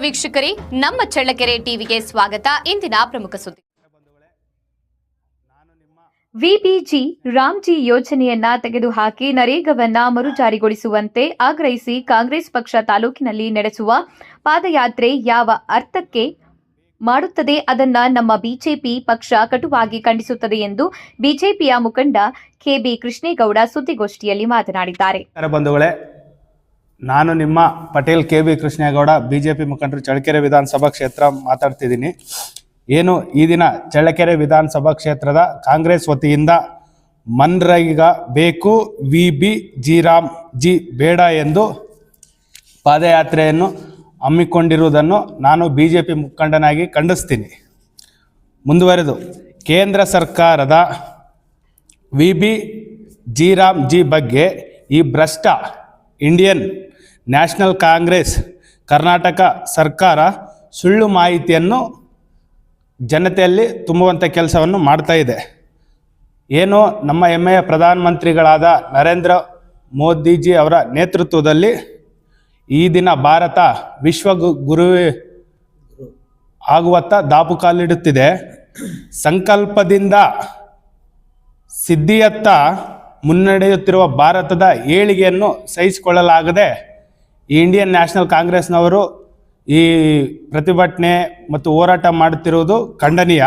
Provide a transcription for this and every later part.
ವೀಕ್ಷಕರೇ ನಮ್ಮ ಚಳ್ಳಕೆರೆ ಟಿವಿಗೆ ಸ್ವಾಗತ. ಇಂದಿನ ಪ್ರಮುಖ ಸುದ್ದಿ. ವಿಬಿಜಿ ರಾಮ್ಜಿ ಯೋಜನೆಯನ್ನ ತೆಗೆದುಹಾಕಿ ನರೇಗವನ್ನ ಮರುಜಾರಿಗೊಳಿಸುವಂತೆ ಆಗ್ರಹಿಸಿ ಕಾಂಗ್ರೆಸ್ ಪಕ್ಷ ತಾಲೂಕಿನಲ್ಲಿ ನಡೆಸುವ ಪಾದಯಾತ್ರೆ ಯಾವ ಅರ್ಥಕ್ಕೆ ಮಾಡುತ್ತದೆ ಅದನ್ನ ನಮ್ಮ ಬಿಜೆಪಿ ಪಕ್ಷ ಕಟುವಾಗಿ ಖಂಡಿಸುತ್ತದೆ ಎಂದು ಬಿಜೆಪಿಯ ಮುಖಂಡ ಕೆಬಿ ಕೃಷ್ಣೇಗೌಡ ಸುದ್ದಿಗೋಷ್ಠಿಯಲ್ಲಿ ಮಾತನಾಡಿದ್ದಾರೆ. ಬಂಧುಗಳೇ ನಾನು ನಿಮ್ಮ Patel K B Krishnegowda B J P ಮುಖಂಡರು ಚಳ್ಳಕೆರೆ ವಿಧಾನಸಭಾ ಕ್ಷೇತ್ರ ಮಾತಾಡ್ತಿದ್ದೀನಿ. ಏನು ಈ ದಿನ ಚಳ್ಳಕೆರೆ ವಿಧಾನಸಭಾ ಕ್ಷೇತ್ರದ ಕಾಂಗ್ರೆಸ್ ವತಿಯಿಂದ ಮನ್ರೈಗ ಬೇಕು, V B G RAM G ಬೇಡ ಎಂದು ಪಾದಯಾತ್ರೆಯನ್ನು ಹಮ್ಮಿಕೊಂಡಿರುವುದನ್ನು ನಾನು ಬಿ ಜೆ ಪಿ ಮುಖಂಡನಾಗಿ ಖಂಡಿಸ್ತೀನಿ. ಮುಂದುವರೆದು, ಕೇಂದ್ರ ಸರ್ಕಾರದ V B G Ram G ಬಗ್ಗೆ ಈ ಭ್ರಷ್ಟ ಇಂಡಿಯನ್ ನ್ಯಾಷನಲ್ ಕಾಂಗ್ರೆಸ್, ಕರ್ನಾಟಕ ಸರ್ಕಾರ ಸುಳ್ಳು ಮಾಹಿತಿಯನ್ನು ಜನತೆಯಲ್ಲಿ ತುಂಬುವಂಥ ಕೆಲಸವನ್ನು ಮಾಡ್ತಾ ಇದೆ. ಏನು ನಮ್ಮ ಹೆಮ್ಮೆಯ ಪ್ರಧಾನಮಂತ್ರಿಗಳಾದ ನರೇಂದ್ರ ಮೋದಿಜಿ ಅವರ ನೇತೃತ್ವದಲ್ಲಿ ಈ ದಿನ ಭಾರತ ವಿಶ್ವ ಗುರು, ಆಗುವತ್ತ ದಾಪುಕಾಲಿಡುತ್ತಿದೆ ಸಂಕಲ್ಪದಿಂದ ಸಿದ್ಧಿಯತ್ತ ಮುನ್ನಡೆಯುತ್ತಿರುವ ಭಾರತದ ಏಳಿಗೆಯನ್ನು ಸಹಿಸಿಕೊಳ್ಳಲಾಗದೆ ಈ ಇಂಡಿಯನ್ ನ್ಯಾಷನಲ್ ಕಾಂಗ್ರೆಸ್ನವರು ಈ ಪ್ರತಿಭಟನೆ ಮತ್ತು ಹೋರಾಟ ಮಾಡುತ್ತಿರುವುದು ಖಂಡನೀಯ.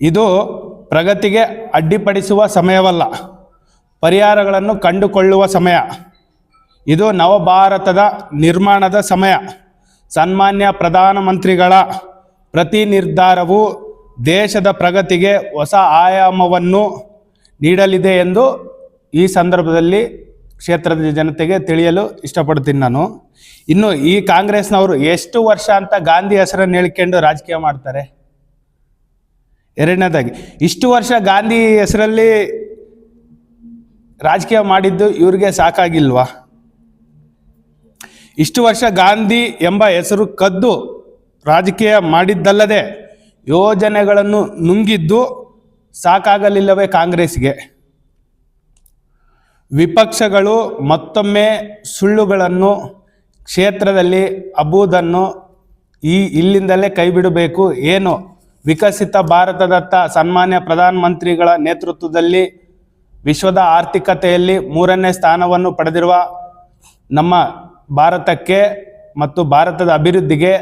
ಇದು ಪ್ರಗತಿಗೆ ಅಡ್ಡಿಪಡಿಸುವ ಸಮಯವಲ್ಲ. ಪರಿಹಾರಗಳನ್ನು ಕಂಡುಕೊಳ್ಳುವ ಸಮಯ. ಇದು ನವಭಾರತದ ನಿರ್ಮಾಣದ ಸಮಯ. ಸನ್ಮಾನ್ಯ ಪ್ರಧಾನಮಂತ್ರಿಗಳ ಪ್ರತಿ ನಿರ್ಧಾರವು ದೇಶದ ಪ್ರಗತಿಗೆ ಹೊಸ ಆಯಾಮವನ್ನು ನೀಡಲಿದೆ ಎಂದು ಈ ಸಂದರ್ಭದಲ್ಲಿ ಕ್ಷೇತ್ರದ ಜನತೆಗೆ ತಿಳಿಯಲು ಇಷ್ಟಪಡ್ತೀನಿ ನಾನು. ಇನ್ನು ಈ ಕಾಂಗ್ರೆಸ್ನವರು ಎಷ್ಟು ವರ್ಷ ಅಂತ ಗಾಂಧಿ ಹೆಸರನ್ನು ಹೇಳ್ಕೊಂಡು ರಾಜಕೀಯ ಮಾಡ್ತಾರೆ? ಎರಡನೇದಾಗಿ, ಇಷ್ಟು ವರ್ಷ ಗಾಂಧಿ ಹೆಸರಲ್ಲಿ ರಾಜಕೀಯ ಮಾಡಿದ್ದು ಇವ್ರಿಗೆ ಸಾಕಾಗಿಲ್ವಾ? ಇಷ್ಟು ವರ್ಷ ಗಾಂಧಿ ಎಂಬ ಹೆಸರು ಕದ್ದು ರಾಜಕೀಯ ಮಾಡಿದ್ದಲ್ಲದೆ ಯೋಜನೆಗಳನ್ನು ನುಂಗಿದ್ದು ಸಾಕಾಗಲಿಲ್ಲವೇ ಕಾಂಗ್ರೆಸ್ಗೆ? ವಿಪಕ್ಷಗಳು ಮತ್ತೊಮ್ಮೆ ಸುಳ್ಳುಗಳನ್ನು ಕ್ಷೇತ್ರದಲ್ಲಿ ಅಬುದನ್ನು ಈ ಇಲ್ಲಿಂದಲೇ ಕೈಬಿಡಬೇಕು. ಏನು? ವಿಕಸಿತ ಭಾರತದತ್ತ ಸನ್ಮಾನ್ಯ ಪ್ರಧಾನಮಂತ್ರಿಗಳ ನೇತೃತ್ವದಲ್ಲಿ ವಿಶ್ವದ ಆರ್ಥಿಕತೆಯಲ್ಲಿ ಮೂರನೇ ಸ್ಥಾನವನ್ನು ಪಡೆದಿರುವ ನಮ್ಮ ಭಾರತಕ್ಕೆ ಮತ್ತು ಭಾರತದ ಅಭಿವೃದ್ಧಿಗೆ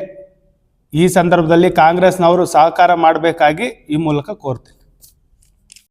ಈ ಸಂದರ್ಭದಲ್ಲಿ ಕಾಂಗ್ರೆಸ್ನವರು ಸಹಕಾರ ಮಾಡಬೇಕಾಗಿ ಈ ಮೂಲಕ ಕೋರ್ತೀನಿ